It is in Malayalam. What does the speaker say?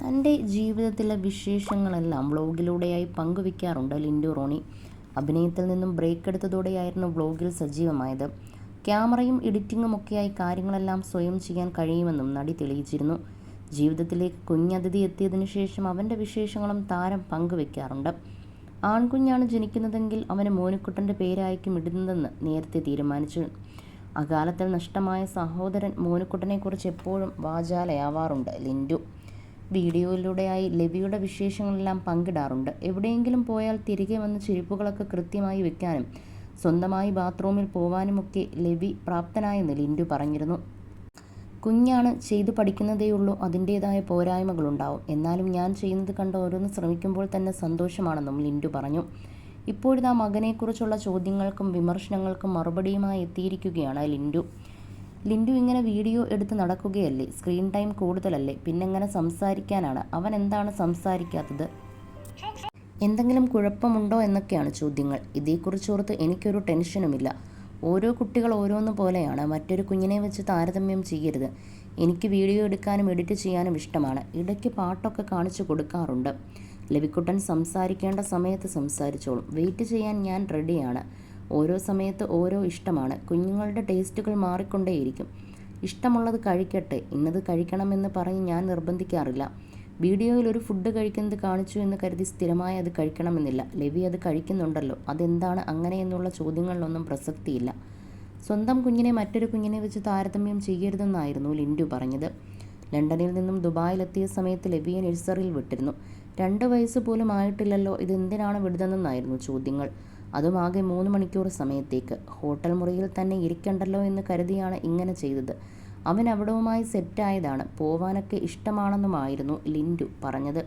തന്റെ ജീവിതത്തിലെ വിശേഷങ്ങളെല്ലാം വ്ളോഗിലൂടെയായി പങ്കുവയ്ക്കാറുണ്ട് ലിൻഡു റോണി. അഭിനയത്തിൽ നിന്നും ബ്രേക്ക് എടുത്തതോടെയായിരുന്നു വ്ളോഗിൽ സജീവമായത്. ക്യാമറയും എഡിറ്റിങ്ങും ഒക്കെയായി കാര്യങ്ങളെല്ലാം സ്വയം ചെയ്യാൻ കഴിയുമെന്നും നടി തെളിയിച്ചിരുന്നു. ജീവിതത്തിലേക്ക് കുഞ്ഞതിഥി എത്തിയതിനു ശേഷം അവന്റെ വിശേഷങ്ങളും താരം പങ്കുവയ്ക്കാറുണ്ട് ആൺകുഞ്ഞാണ് ജനിക്കുന്നതെങ്കിൽ അവന് മോനുക്കുട്ടന്റെ പേരായിരിക്കും ഇടുന്നതെന്ന് നേരത്തെ തീരുമാനിച്ചു. അകാലത്തിൽ നഷ്ടമായ സഹോദരൻ മോനുക്കുട്ടനെക്കുറിച്ച് എപ്പോഴും വാചാലയാവാറുണ്ട് ലിൻഡു. വീഡിയോയിലൂടെയായി ലവിയുടെ വിശേഷങ്ങളെല്ലാം പങ്കിടാറുണ്ട്. എവിടെയെങ്കിലും പോയാൽ തിരികെ വന്ന് ചെരുപ്പുകളൊക്കെ കൃത്യമായി വെക്കാനും സ്വന്തമായി ബാത്റൂമിൽ പോവാനുമൊക്കെ ലവി പ്രാപ്തനായെന്ന് ലിൻഡു പറഞ്ഞിരുന്നു. കുഞ്ഞാണ് ചെയ്തു പഠിക്കുന്നതേയുള്ളൂ അതിന്റേതായ പോരായ്മകളുണ്ടാവും. എന്നാലും ഞാൻ ചെയ്യുന്നത് കണ്ട് ഓരോന്ന് ശ്രമിക്കുമ്പോൾ തന്നെ സന്തോഷമാണെന്നും ലിൻഡു പറഞ്ഞു. ഇപ്പോഴിതാ മകനെക്കുറിച്ചുള്ള ചോദ്യങ്ങൾക്കും വിമർശനങ്ങൾക്കും മറുപടിയുമായി എത്തിയിരിക്കുകയാണ് ലിൻഡു. ലിൻഡു ഇങ്ങനെ വീഡിയോ എടുത്ത് നടക്കുകയല്ലേ? സ്ക്രീൻ ടൈം കൂടുതലല്ലേ? പിന്നെങ്ങനെ സംസാരിക്കാനാണ്? അവൻ എന്താണ് സംസാരിക്കാത്തത്? എന്തെങ്കിലും കുഴപ്പമുണ്ടോ എന്നൊക്കെയാണ് ചോദ്യങ്ങൾ. ഇതേക്കുറിച്ചോർത്ത് എനിക്കൊരു ടെൻഷനുമില്ല. ഓരോ കുട്ടികൾ ഓരോന്ന് പോലെയാണ്. മറ്റൊരു കുഞ്ഞിനെ വെച്ച് താരതമ്യം ചെയ്യരുത്. എനിക്ക് വീഡിയോ എടുക്കാനും എഡിറ്റ് ചെയ്യാനും ഇഷ്ടമാണ്. ഇടയ്ക്ക് പാട്ടൊക്കെ കാണിച്ചു കൊടുക്കാറുണ്ട്. ലവിക്കുട്ടൻ സംസാരിക്കേണ്ട സമയത്ത് സംസാരിച്ചോളും. വെയിറ്റ് ചെയ്യാൻ ഞാൻ റെഡിയാണ്. ഓരോ സമയത്ത് ഓരോ ഇഷ്ടമാണ്. കുഞ്ഞുങ്ങളുടെ ടേസ്റ്റുകൾ മാറിക്കൊണ്ടേയിരിക്കും. ഇഷ്ടമുള്ളത് കഴിക്കട്ടെ. ഇന്നത് കഴിക്കണമെന്ന് പറഞ്ഞ് ഞാൻ നിർബന്ധിക്കാറില്ല. വീഡിയോയിൽ ഒരു ഫുഡ് കഴിക്കുന്നത് കാണിച്ചു എന്ന് കരുതി സ്ഥിരമായി അത് കഴിക്കണമെന്നില്ല. ലവി അത് കഴിക്കുന്നുണ്ടല്ലോ. അതെന്താണ് അങ്ങനെ എന്നുള്ള ചോദ്യങ്ങളിലൊന്നും പ്രസക്തിയില്ല. സ്വന്തം കുഞ്ഞിനെ മറ്റൊരു കുഞ്ഞിനെ വെച്ച് താരതമ്യം ചെയ്യരുതെന്നായിരുന്നു ലിൻഡു പറഞ്ഞത്. ലണ്ടനിൽ നിന്നും ദുബായിലെത്തിയ സമയത്ത് ലവിയെ നഴ്സറിയിൽ വിട്ടിരുന്നു. രണ്ട് വയസ്സ് പോലും ആയിട്ടില്ലല്ലോ ഇത് ഇതെന്തിനാണ് വിടുന്നതെന്നായിരുന്നു ചോദ്യങ്ങൾ. അതുമാകെ മൂന്ന് മണിക്കൂർ സമയത്തേക്ക്. ഹോട്ടൽ മുറിയിൽ തന്നെ ഇരിക്കണ്ടല്ലോ എന്ന് കരുതിയാണ് ഇങ്ങനെ ചെയ്തത്. അവൻ അവിടവുമായി സെറ്റായതാണ്. പോവാനൊക്കെ ഇഷ്ടമാണെന്നുമായിരുന്നു ലിൻഡു പറഞ്ഞത്.